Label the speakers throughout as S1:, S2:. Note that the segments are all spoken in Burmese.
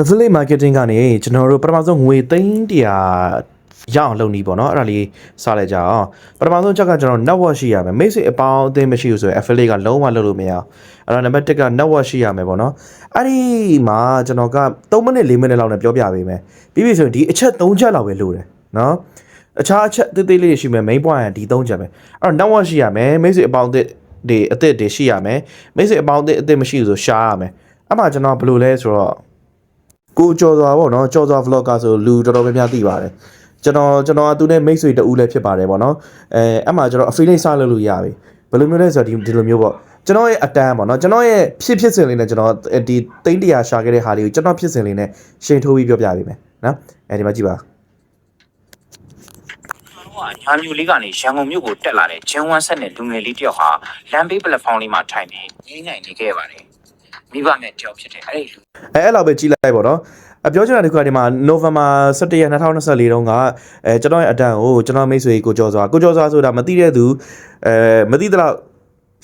S1: affiliate marketing ကနေကျွန်တော်တို့ပထမဆုံးငွေသိန်း100ရအောင်လုပ်နေပေါ့နော်အဲ့ဒါလေးစလိုက်ကြအောင်ပထမဆုံးချက်ကကျွန်တော် network ရှိရမယ်မိတ်ဆွေအပေါင်းအသင်းမရှိဘူးဆိုရင် affiliate ကလုံးဝလုပ်လို့မရအောင်အဲ့တော့နံပါတ်1က network ရှိရမယ်ပေါ့နော်အဲ့ဒီမှာကျွန်တော်က3မိနစ်4မိနစ်လောက်နဲ့ပြောပြပေးမယ်ပြီးပြီဆိုရင်ဒီအချက်3ချက်လောက်ပဲလိုတယ်နော်အခြားအချက်သေးသေးလေးတွေရှိမယ် main point ကဒီ3ချက်ပဲအဲ့တော့ network ရှိရမယ်မိတ်ဆွေအပေါင်းအသင်းတွေအသစ်တွေရှိရမယ်မိတ်ဆွေအပေါင်းအသင်းအသစ်မရှိဘူးဆိုရှားရမယ်အဲ့မှာကျွန်တော်ဘယ်လိုလဲဆိုတော့ ကိုကြော်စွာပေါ့နော်ကြော်စွာ vlogger ဆိုလူတော်တော်များများသိပါတယ်ကျွန်တော်ကျွန်တော်ကသူနဲ့မိတ်ဆွေတူလည်းဖြစ်ပါတယ်ပေါ့နော်အဲအဲ့မှာကျွန်တော် affiliate စလုပ်လို့ရပြီဘယ်လိုမျိုးလဲဆိုတော့ဒီဒီလိုမျိုးပေါ့ကျွန်တော်ရဲ့အတန်းပေါ့နော်ကျွန်တော်ရဲ့ဖြစ်ဖြစ်စဉ်လေးနဲ့ကျွန်တော်ဒီတိန်းတရာရှာခဲ့တဲ့ဟာလေးကိုကျွန်တော်ဖြစ်စဉ်လေးနဲ့ရှင်းထိုးပြီးပြောပြပေးမယ်နော်အဲဒီမှာကြည့်ပါ
S2: တော့ညာမျိုးလေးကနေရန်ကုန်မြို့ကိုတက်လာတဲ့ဂျန်ဝမ်ဆက်နဲ့လူငယ်လေးတယောက်ဟာလမ်းဘေးပလက်ဖောင်းလေးမှာထိုင်ပြီးငိမ့်နိုင်နေခဲ့ပါတယ် မိဘနဲ့တယောက်ဖြစ်တဲ့အဲ့ဒီလူ
S1: အဲအဲ့လောက်ပဲကြီးလိုက်ပေါ့နော်အပြောချင်တာဒီခုကဒီမှာ November 17ရက်2024တုန်းကအဲကျွန်တော်ရဲ့အတန်းကိုကျွန်တော်မိတ်ဆွေကိုကြော်စွာကိုကြော်စွာဆိုတာမသိတဲ့သူအဲမသိတော့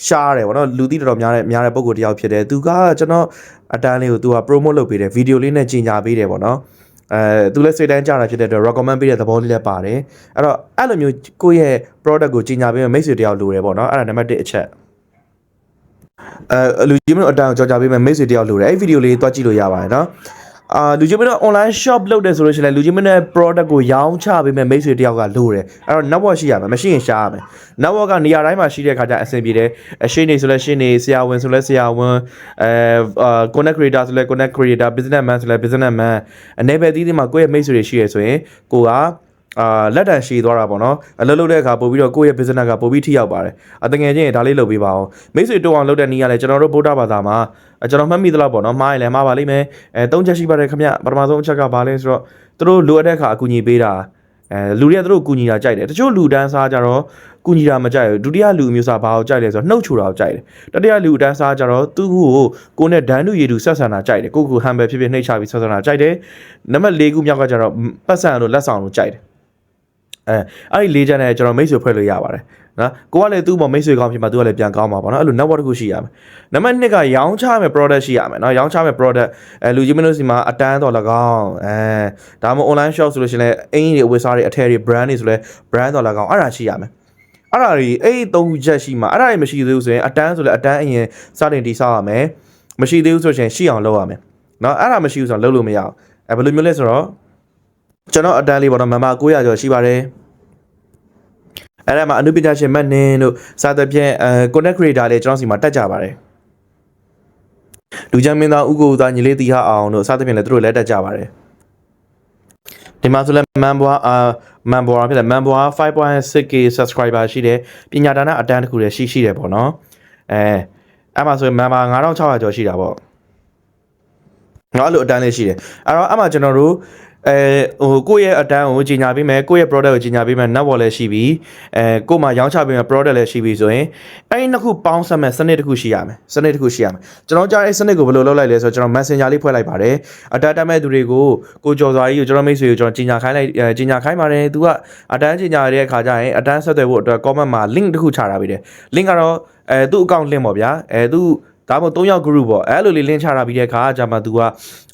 S1: ရှားတယ်ဗောနော်လူသိတော်တော်များတဲ့များတဲ့ပုံကိုတယောက်ဖြစ်တယ်သူကကျွန်တော်အတန်းလေးကိုသူက promote လုပ်ပေးတယ်ဗီဒီယိုလေးနဲ့ကြီးညာပေးတယ်ဗောနော်အဲသူလည်းစိတ်တိုင်းကြတာဖြစ်တဲ့အတွက် recommend ပေးတဲ့သဘောလေးလည်းပါတယ်အဲ့တော့အဲ့လိုမျိုးကိုယ့်ရဲ့ product ကိုကြီးညာပေးမဲ့မိတ်ဆွေတယောက်လိုတယ်ဗောနော်အဲ့ဒါနံပါတ်1အချက် အဲလူကြီးမလို့အတန်းကိုကြော်ကြပေးမဲ့မိတ်ဆွေတယောက်လိုတယ်အဲ့ဗီဒီယိုလေးတွားကြည့်လို့ရပါတယ်နော်အာလူကြီးမင်းတို့ online shop လုပ်တယ်ဆိုလို့ရှိရင်လည်းလူကြီးမင်းရဲ့ product ကိုရောင်းချပေးမဲ့မိတ်ဆွေတယောက်ကလိုတယ်အဲ့တော့ network ရှိရမယ်မရှိရင်ရှားရမယ် network ကနေရာတိုင်းမှာရှိတဲ့ခါကျအဆင်ပြေတယ်အရှင်းနေဆိုလဲရှင်းနေဆရာဝန်ဆိုလဲဆရာဝန်အဲအာ connect creator ဆိုလဲ connect creator business man ဆိုလဲ business man အနေပဲသီးသီးမှာကိုယ့်ရဲ့မိတ်ဆွေတွေရှိရဆိုရင်ကိုက အာလက်တန်ရှည်သွားတာပေါ့နော်အလုပ်လုပ်တဲ့အခါပို့ပြီးတော့ကိုယ့်ရဲ့ business ကပို့ပြီးထိရောက်ပါတယ်အတငယ်ချင်းရင်ဒါလေးလုပ်ပေးပါအောင်မိတ်ဆွေတိုးအောင်လုပ်တဲ့နည်းကလည်းကျွန်တော်တို့ဗုဒ္ဓဘာသာမှာအဲကျွန်တော်မှတ်မိသလောက်ပေါ့နော်မှားရင်လည်းမှားပါလိမ့်မယ်အဲသုံးချက်ရှိပါတယ်ခင်ဗျပထမဆုံးအချက်ကဘာလဲဆိုတော့သူတို့လိုအပ်တဲ့အခါအကူအညီပေးတာအဲလူတွေကသူတို့ကူညီတာကြိုက်တယ်တချို့လူတန်းစားကြတော့ကူညီတာမကြိုက်ဘူးဒုတိယလူအမျိုးစားဘာကိုကြိုက်လဲဆိုတော့နှုတ်ချူတာကိုကြိုက်တယ်တတိယလူတန်းစားကြတော့သူ့ကိုကိုနဲ့ဒန်းတူရည်တူဆက်ဆံတာကြိုက်တယ်ကိုကိုဟန်ဘယ်ဖြစ်ဖြစ်နှိတ်ချပြီးဆက်ဆံတာကြိုက်တယ်နံပါတ်၄ခုမြောက်ကကြတော့ပတ်စံလို့လက်ဆောင်လို့ကြိုက်တယ် အဲအဲ့ဒီလေးချက်နဲ့ကျွန်တော်မိတ်ဆွေဖွဲ့လို့ရပါတယ်နော်ကိုကလည်းသူ့ပေါ်မိတ်ဆွေကောင်းဖြစ်မှာသူကလည်းပြန်ကောင်းမှာပေါ့နော်အဲ့လို network တစ်ခုရှိရမယ်နံပါတ်2ကရောင်းချမယ် product ရှိရမယ်နော်ရောင်းချမယ် product အဲလူကြီးမင်းတို့စီမှာအတန်းတော်၎င်းအဲဒါမှမဟုတ် online shop ဆိုလို့ရှိရင်လည်းအင်ကြီးတွေအဝတ်စားတွေအထည်တွေ brand တွေဆိုလဲ brand တော်၎င်းအဲ့ဒါရှိရမယ်အဲ့ဒါတွေအဲ့ဒီသုံးချက်ရှိမှာအဲ့ဒါတွေမရှိသေးဘူးဆိုရင်အတန်းဆိုလဲအတန်းအရင်စတင်တိဆောက်ရမယ်မရှိသေးဘူးဆိုရင်ရှိအောင်လုပ်ရမယ်နော်အဲ့ဒါမရှိဘူးဆိုတော့လုပ်လို့မရအောင်အဲဘယ်လိုမျိုးလဲဆိုတော့ကျွန်တော်အတန်းလေးပေါ့နော်မမ900ကျော်ရှိပါတယ် အဲ့ဒါမှာအနုပညာရှင်မတ်နင်းတို့စသဖြင့်အဲ connect creator လေးကျွန်တော်စီမှာတက်ကြပါတယ်လူချမ်းမင်းသားဥကိုသားညီလေးတီဟာအောင်တို့စသဖြင့်လည်းသူတို့လည်းတက်ကြပါတယ်ဒီမှာဆိုလဲမန်ဘွားအာမန်ဘွားဖြစ်တယ်မန်ဘွား 5.6k subscriber ရှိတယ်ပညာဒါနအတန်းတစ်ခုလည်းရှိရှိတယ်ပေါ့နော်အဲအဲ့မှာဆိုရင်မန်ဘာ9600ကျော်ရှိတာပေါ့ငါအဲ့လိုအတန်းလေးရှိတယ်အဲ့တော့အဲ့မှာကျွန်တော်တို့ အဲဟိုကိုယ့်ရဲ့အတန်းကိုကြီးညာပေးမယ်ကိုယ့်ရဲ့ product ကိုကြီးညာပေးမယ် network လည်းရှိပြီအဲကို့မှာရောင်းချပေးမယ် product လည်းရှိပြီဆိုရင်အဲ့ဒီနှစ်ခုပေါင်းစပ်မဲ့စနစ်တစ်ခုရှိရမယ်စနစ်တစ်ခုရှိရမယ်ကျွန်တော်ကြားအဲ့စနစ်ကိုဘယ်လိုလုပ်လိုက်လဲဆိုတော့ကျွန်တော် messenger လေးဖွဲ့လိုက်ပါတယ်အတန်းတက်မဲ့သူတွေကိုကိုကျော်စွာကြီးကိုကျွန်တော်မိတ်ဆွေကိုကျွန်တော်ကြီးညာခိုင်းလိုက်အဲကြီးညာခိုင်းပါတယ်သူကအတန်းကြီးညာရတဲ့အခါကျရင်အတန်းဆက်သွယ်ဖို့အတွက် comment မှာ link တစ်ခုချထားပေးတယ် link ကတော့အဲသူ့ account link ပေါ့ဗျာအဲသူ ဒါမှမဟုတ်၃ယောက် group ပေါ့အဲ့လိုလေး link ချထားပြီးတဲ့အခါကျမှ तू က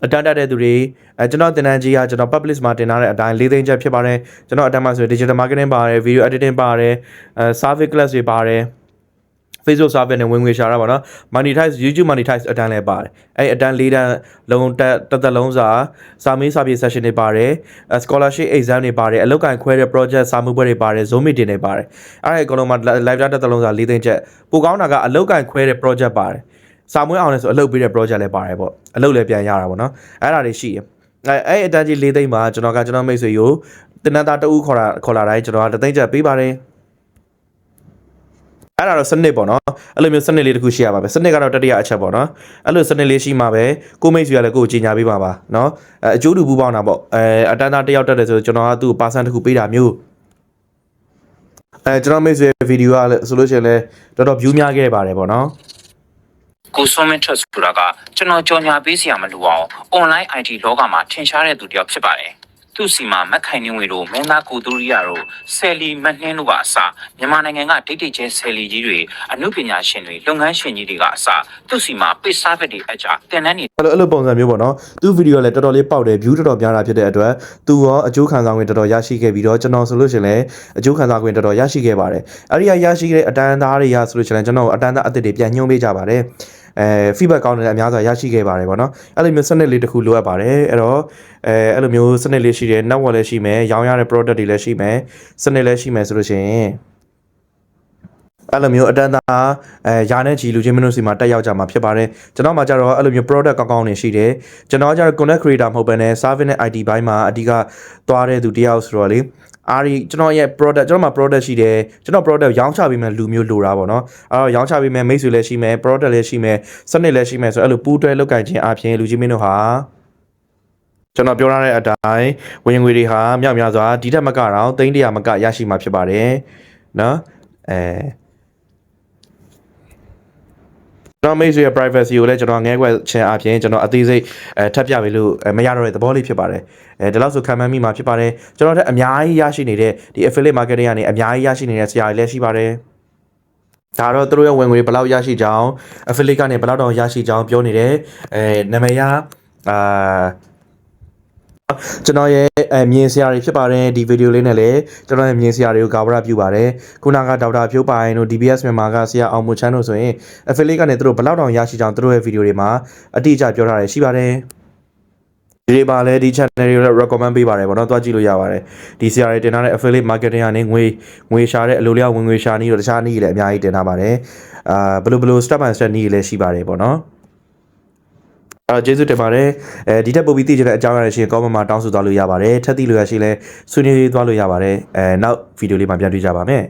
S1: အတန်းတက်တဲ့သူတွေအဲကျွန်တော်တင်တန်းကြီးကကျွန်တော် publish မှာတင်ထားတဲ့အတိုင်း၄သိန်းချက်ဖြစ်ပါတယ်ကျွန်တော်အတန်းမှာဆို digital marketing ပါတယ် video editing ပါတယ်အဲ service class တွေပါတယ် Facebook service နဲ့ဝင်ငွေရှာတာပါနော် monetize YouTube monetize အတန်းလည်းပါတယ်အဲ့အတန်း၄တန်းလုံးတက်တက်တက်လုံးစာစာမေးစာပြေ session တွေပါတယ် scholarship exam တွေပါတယ်အလုပ်ကိုင်ခွဲတဲ့ project စာမှုပွဲတွေပါတယ် Zoom meeting တွေပါတယ်အဲ့ဒါအကုန်လုံးမှာ live တက်တက်လုံးစာ၄သိန်းချက်ပိုကောင်းတာကအလုပ်ကိုင်ခွဲတဲ့ project ပါတယ် စာမွေးအောင်လဲဆိုအလုပ်ပေးတဲ့ project လည်းပါတယ်ပေါ့အလုပ်လည်းပြန်ရတာပေါ့နော်အဲ့ဒါတွေရှိတယ်အဲအဲ့အတန်းကြီး၄သိန်းမှာကျွန်တော်ကကျွန်တော်မိတ်ဆွေကိုတင်နန်းသားတဦးခေါ်တာခေါ်လာတိုင်းကျွန်တော်ကတသိန်းချက်ပေးပါတယ်အဲ့ဒါတော့စနစ်ပေါ့နော်အဲ့လိုမျိုးစနစ်လေးတစ်ခုရှိရပါပဲစနစ်ကတော့တတိယအချက်ပေါ့နော်အဲ့လိုစနစ်လေးရှိမှပဲကိုမိတ်ဆွေကလည်းကိုကိုကြီးညာပေးပါပါနော်အဲအကျိုးတူပူပေါင်းတာပေါ့အဲအတန်းသားတစ်ယောက်တက်တယ်ဆိုကျွန်တော်ကသူ့ပါဆန်တစ်ခုပေးတာမျိုးအဲကျွန်တော်မိတ်ဆွေဗီဒီယိုကလည်းဆိုလို့ရှိရင်လည်းတော်တော် view များခဲ့ပါတယ်ပေါ့နော်
S2: ကိုစွန်မင်းထက်ဆိုတာကကျွန်တော်ကြော်ညာပေးစရာမလိုအောင် online IT လောကမှာထင်ရှားတဲ့သူတစ်ယောက်ဖြစ်ပါတယ်သူ့စီမှာမက်ခိုင်နေဝေတို့မင်းသားကိုတူရီယာတို့ဆယ်လီမနှင်းတို့ကအစမြန်မာနိုင်ငံကဒိတ်ဒိတ်ကျဲဆယ်လီကြီးတွေအမှုပညာရှင်တွေလုပ်ငန်းရှင်ကြီးတွေကအစသူ့စီမှာပိတ်စားဘက်တွေအကြတင်တန်းနေ
S1: အဲ့လိုအဲ့လိုပုံစံမျိုးပေါ့နော်သူဗီဒီယိုလည်းတော်တော်လေးပေါက်တယ် view တော်တော်များတာဖြစ်တဲ့အတွက်သူရောအကျိုးခံစား권တော်တော်ရရှိခဲ့ပြီးတော့ကျွန်တော်ဆိုလို့ရှိရင်လည်းအကျိုးခံစား권တော်တော်ရရှိခဲ့ပါတယ်အဲ့ဒီကရရှိခဲ့တဲ့အတန်းသားတွေရဆိုလို့ရှိရင်လည်းကျွန်တော်အတန်းသားအသစ်တွေပြန်ညွှန်းပေးကြပါတယ် အဲ feedback ကောင်းတယ်အများစွာရရှိခဲ့ပါတယ်ပေါ့နော်အဲ့လိုမျိုးစနစ်လေးတစ်ခုလိုအပ်ပါတယ်အဲ့တော့အဲအဲ့လိုမျိုးစနစ်လေးရှိတယ် network လည်းရှိမယ်ရောင်းရတဲ့ product တွေလည်းရှိမယ်စနစ်လည်းရှိမယ်ဆိုလို့ရှိရင် အဲ့လိုမျိုးအတန်းသားအဲယာနဲ့ကြီးလူချင်းမင်းတို့စီမှာတက်ရောက်ကြမှာဖြစ်ပါတယ်ကျွန်တော်မှကြတော့အဲ့လိုမျိုး product ကောင်းကောင်းနေရှိတယ်ကျွန်တော်ကကြတော့ content creator မဟုတ်ဘဲနဲ့ service နဲ့ IT ဘိုင်းမှာအဓိကသွားတဲ့သူတယောက်ဆိုတော့လေအားဒီကျွန်တော်ရဲ့ product ကျွန်တော်မှာ product ရှိတယ်ကျွန်တော် product ရောင်းချပေးမယ်လူမျိုးလိုတာပေါ့နော်အဲ့တော့ရောင်းချပေးမယ်မိတ်ဆွေလည်းရှိမယ် product လည်းရှိမယ်စနစ်လည်းရှိမယ်ဆိုတော့အဲ့လိုပူးတွဲလုပ်ကင်ခြင်းအပြင်လူချင်းမင်းတို့ဟာကျွန်တော်ပြောရတဲ့အတိုင်းဝင်ငွေတွေဟာမြောက်များစွာဒီထက်မကတော့သိန်းတရာမကရရှိမှာဖြစ်ပါတယ်နော်အဲ ကျွန်တော်မိတ်ဆွေရဲ့ privacy ကိုလည်းကျွန်တော်ငဲကွက်ခြင်းအပြင်ကျွန်တော်အသေးစိတ်အဲထပ်ပြပေးလို့အဲမရတော့တဲ့သဘောလေးဖြစ်ပါတယ်အဲဒီလောက်ဆိုခံမှန်းမိမှာဖြစ်ပါတယ်ကျွန်တော်တို့အများကြီးရရှိနေတဲ့ဒီ affiliate marketing ကနေအများကြီးရရှိနေတဲ့ဆရာတွေလည်းရှိပါတယ်ဒါတော့သူတို့ရဲ့ဝင်ငွေဘယ်လောက်ရရှိကြောင်း affiliate ကနေဘယ်လောက်တောင်ရရှိကြောင်းပြောနေတယ်အဲနာမည်ရအာ ကျွန်တော်ရဲ့အမြင်ဆရာတွေဖြစ်ပါတယ်ဒီဗီဒီယိုလေးနဲ့လည်းကျွန်တော်ရဲ့မြင်ဆရာတွေကိုကာဗရာပြုပါတယ်ခုနကဒေါက်တာဖြိုးပိုင်တို့ DBS မြန်မာကဆရာအောင်မချမ်းတို့ဆိုရင် affiliate ကနေသူတို့ဘယ်လောက်တောင်ရရှိကြောင်းသူတို့ရဲ့ဗီဒီယိုတွေမှာအတိအကျပြောထားရရှိပါတယ်ဒီတွေပါလဲဒီ channel တွေ recommend ပေးပါတယ်ဗောနော်တွားကြည့်လို့ရပါတယ်ဒီဆရာတွေတင်ထားတဲ့ affiliate marketing ကနေငွေငွေရှာတဲ့အလိုလျောက်ဝင်ငွေရှာနည်းတို့တခြားနည်းတွေလည်းအများကြီးတင်ထားပါတယ်အာဘယ်လိုဘယ်လို step by step နည်းတွေလည်းရှိပါတယ်ဗောနော် အဲကျေးဇူးတင်ပါတယ်အဲဒီတက်ပုတ်ပြီးသိချင်တဲ့အကြောင်းအရာတွေရှိရင် comment မှာတောင်းဆိုသွားလို့ရပါတယ်ထပ်သိလို့ရရှိလဲဆွေးနွေးသွားလို့ရပါတယ်အဲနောက်ဗီဒီယိုလေးမှာပြန်တွေ့ကြပါမယ်